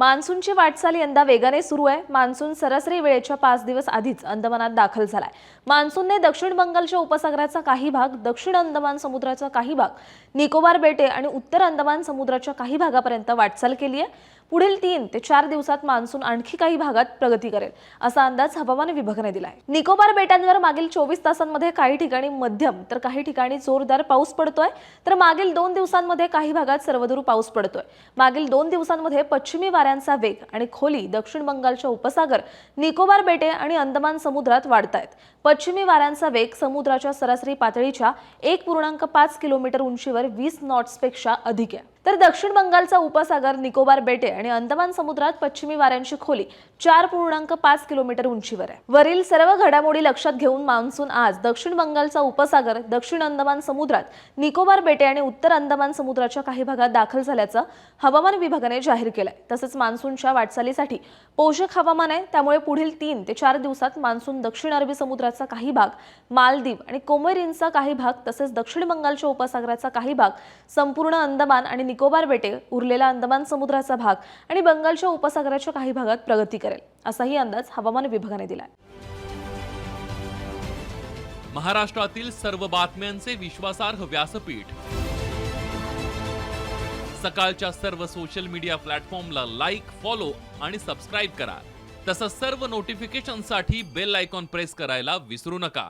मान्सूनची वाटचाल यंदा वेगाने सुरू आहे. मान्सून सरासरी वेळेच्या पाच दिवस आधीच अंदमानात दाखल झालाय. मान्सूनने दक्षिण बंगालच्या उपसागराचा काही भाग दक्षिण अंदमान समुद्राचा काही भाग निकोबार बेटे आणि उत्तर अंदमान समुद्राच्या काही भागापर्यंत वाटचाल केली आहे. पुढील तीन ते चार दिवसात मान्सून आणखी काही भागात प्रगती करेल असा अंदाज हवामान विभागाने दिलाय. निकोबार बेटांवर मागील चोवीस तासांमध्ये काही ठिकाणी मध्यम तर काही ठिकाणी जोरदार पाऊस पडतोय. तर मागील दोन दिवसांमध्ये काही भागात सर्वदूर पाऊस पडतोय. मागील दोन दिवसांमध्ये पश्चिमी वाऱ्यांचा वेग आणि खोली दक्षिण बंगालच्या उपसागर निकोबार बेटे आणि अंदमान समुद्रात वाढत आहेत पश्चिमी वाऱ्यांचा वेग समुद्राच्या सरासरी पातळीच्या एक पूर्णांक पाच किलोमीटर उंचीवर वीस नॉट्सपेक्षा अधिक आहे. तर दक्षिण बंगालचा उपसागर निकोबार बेटे आणि अंदमान समुद्रात पश्चिमी वाऱ्यांची खोली चार पूर्णांक पाच किलोमीटर उंचीवर आहे. वरील सर्व घडामोडी लक्षात घेऊन मान्सून आज दक्षिण बंगालचा उपसागर दक्षिण अंदमान समुद्रात निकोबार बेटे आणि उत्तर अंदमान समुद्राच्या काही भागात दाखल झाल्याचं हवामान विभागाने जाहीर केलंय. तसंच मान्सूनच्या वाटचालीसाठी पोषक हवामान आहे. त्यामुळे पुढील तीन ते चार दिवसात मान्सून दक्षिण अरबी समुद्राचा काही भाग मालदीव आणि कोमेरिनचा काही भाग तसेच दक्षिण बंगालच्या उपसागराचा काही भाग संपूर्ण अंदमान आणि निकोबार बेटे उरलेला अंदमान समुद्राचा भाग आणि बंगालच्या उपसागराच्या काही भागात प्रगती करेल असाही अंदाज हवामान विभागाने दिलाय. महाराष्ट्रातील सर्व बातम्यांचे विश्वासार्ह व्यासपीठ. सकाळच्या सर्व सोशल मीडिया प्लॅटफॉर्मला लाईक फॉलो आणि सबस्क्राईब करा. तसंच सर्व नोटिफिकेशनसाठी बेल आयकॉन प्रेस करायला विसरू नका.